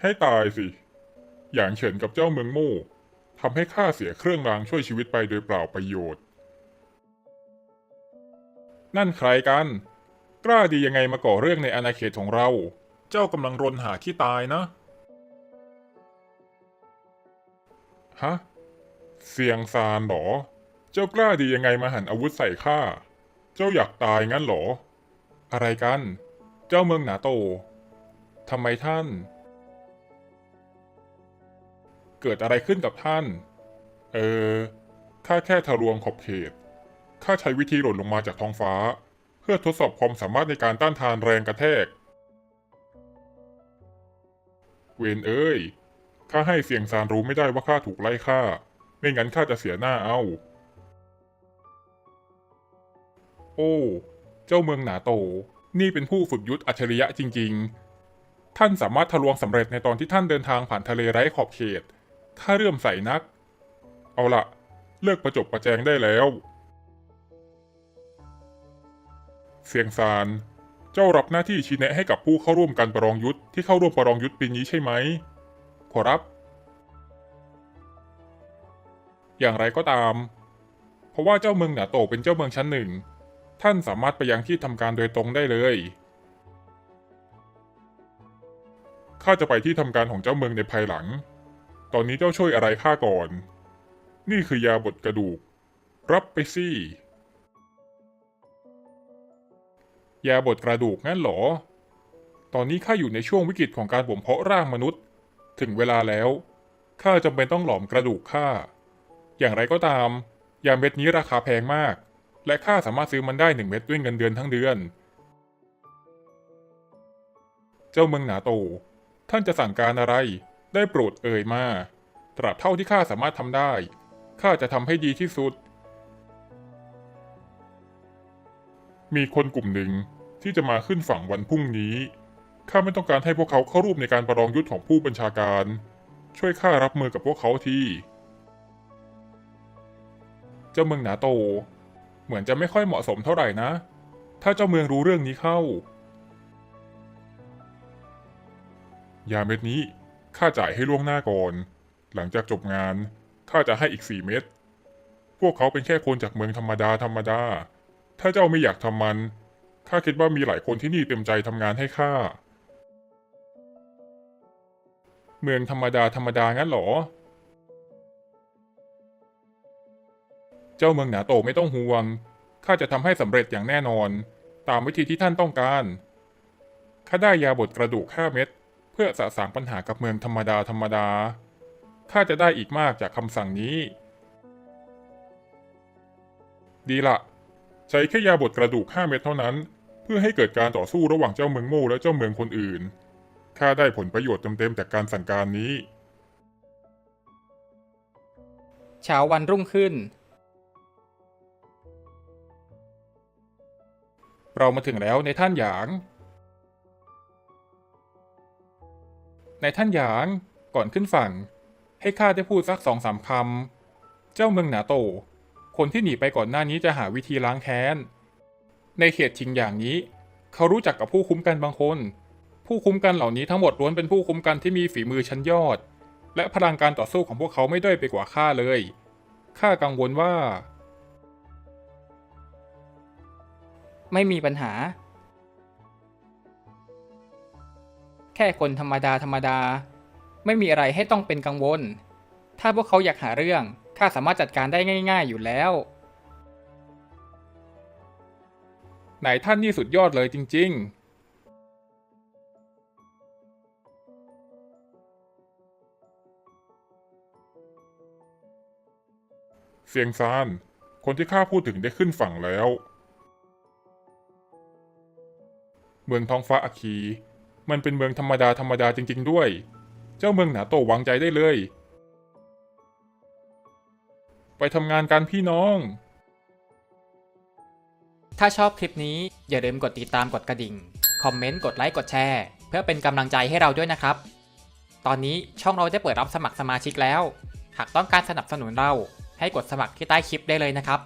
ให้ตายสิ อย่างเฉินกับเจ้าเมืองมู่ทำให้ข้าเสียเครื่องรางช่วยชีวิตไปโดยเปล่าประโยชน์ นั่นใครกัน กล้าดียังไงมาก่อเรื่องในอาณาเขตของเรา เจ้ากำลังรนหาที่ตายนะ ฮะ เสียงซานหรอ เจ้ากล้าดียังไงมาหันอาวุธใส่ข้า เจ้าอยากตายงั้นหรอ อะไรกัน เจ้าเมืองหนาโตทำไมท่าน เกิดอะไรขึ้นกับท่าน เออ ข้าแค่ทะลวงขอบเขต ข้าใช้วิธีหล่นลงมาจากท้องฟ้า เพื่อทดสอบความสามารถในการต้านทานแรงกระแทก เวนเอ้ย ข้าให้เสียงซานรู้ไม่ได้ว่าข้าถูกไล่ฆ่า ไม่งั้นข้าจะเสียหน้าเอา โอ้ เจ้าเมืองหนาโต นี่เป็นผู้ฝึกยุทธอัจฉริยะจริง ๆท่านสามารถทะลวงสำเร็จในตอนที่ท่านเดินทางผ่านทะเลไร้ขอบเขต ข้าเริ่มใส่นัก เอาละเลิกประจบประแจงได้แล้ว เสียงซาน เจ้ารับหน้าที่ชี้แนะให้กับผู้เข้าร่วมการประลองยุทธที่เข้าร่วมประลองยุทธปีนี้ใช่ไหม ขอรับ อย่างไรก็ตาม เพราะว่าเจ้าเมืองหนาโตเป็นเจ้าเมืองชั้นหนึ่ง ท่านสามารถไปยังที่ทำการโดยตรงได้เลยข้าจะไปที่ทำการของเจ้าเมืองในภายหลัง ตอนนี้เจ้าช่วยอะไรข้าก่อน นี่คือยาบดกระดูก รับไปสิยาบดกระดูกงั้นหรอ ตอนนี้ข้าอยู่ในช่วงวิกฤตของการบ่มเพาะร่างมนุษย์ ถึงเวลาแล้ว ข้าจำเป็นต้องหลอมกระดูกข้า อย่างไรก็ตาม ยาเม็ดนี้ราคาแพงมาก และข้าสามารถซื้อมันได้หนึ่งเม็ดด้วยเงินเดือนทั้งเดือน เจ้าเมืองหนาโต ท่านจะสั่งการอะไร ได้โปรดเอ่ยมา ตราบเท่าที่ข้าสามารถทำได้ ข้าจะทำให้ดีที่สุด มีคนกลุ่มหนึ่งที่จะมาขึ้นฝั่งวันพรุ่งนี้ ข้าไม่ต้องการให้พวกเขาเข้าร่วมในการประลองยุทธของผู้บัญชาการ ช่วยข้ารับมือกับพวกเขาทีเจ้าเมืองหนาโต เหมือนจะไม่ค่อยเหมาะสมเท่าไหร่นะ ถ้าเจ้าเมืองรู้เรื่องนี้เข้า ยาเม็ดนี้ ข้าจ่ายให้ล่วงหน้าก่อน หลังจากจบงาน ข้าจะให้อีกสี่เม็ด พวกเขาเป็นแค่คนจากเมืองธรรมดาธรรมดา ถ้าเจ้าไม่อยากทำมัน ข้าคิดว่ามีหลายคนที่นี่เต็มใจทำงานให้ข้า เมืองธรรมดาธรรมดางั้นเหรอ เจ้าเมืองหนาโตไม่ต้องห่วง ข้าจะทำให้สำเร็จอย่างแน่นอน ตามวิธีที่ท่านต้องการ ข้าได้ยาบดกระดูกห้าเม็ด พื่อสะสางปัญหากับเมืองธรรมดาธรรมดาข้าจะได้อีกมากจากคำสั่งนี้ ดีละใช้แค่ยาบดกระดูกห้าเม็ดเท่านั้น เพื่อให้เกิดการต่อสู้ระหว่างเจ้าเมืองโม่และเจ้าเมืองคนอื่นข้าได้ผลประโยชน์เต็มๆจากการสั่งการนี้เช้าวันรุ่งขึ้น เรามาถึงแล้วในท่านหยาง ในท่านหยางก่อนขึ้นฝั่ง ให้ข้าได้พูดสักสองสามคำ เจ้าเมืองหนาโต คนที่หนีไปก่อนหน้านี้จะหาวิธีล้างแค้น ในเขตชิงอย่างนี้ เขารู้จักกับผู้คุ้มกันบางคน ผู้คุ้มกันเหล่านี้ทั้งหมดล้วนเป็นผู้คุ้มกันที่มีฝีมือชั้นยอด และพลังการต่อสู้ของพวกเขาไม่ด้อยไปกว่าข้าเลยข้ากังวลว่า ไม่มีปัญหา ค่คนธรรมดาธรรมดา ไม่มีอะไรให้ต้องเป็นกังวล ถ้าพวกเขาอยากหาเรื่องข้าสามารถจัดการได้ง่าย ๆอยู่แล้วไหนท่านนี่สุดยอดเลยจริง ๆเสียงซาน คนที่ข้าพูดถึงได้ขึ้นฝั่งแล้ว เมืองท้องฟ้าอาคี มันเป็นเมืองธรรมดาธรรมดาจริง ๆ ด้วย เจ้าเมืองหนาโตวางใจได้เลย ไปทำงานกันพี่น้อง ถ้าชอบคลิปนี้อย่าลืมกดติดตามกดกระดิ่ง คอมเมนต์ กดไลค์ กดแชร์ เพื่อเป็นกำลังใจให้เราด้วยนะครับ ตอนนี้ช่องเราได้เปิดรับสมัครสมาชิกแล้ว หากต้องการสนับสนุนเราให้กดสมัครที่ใต้คลิปได้เลยนะครับ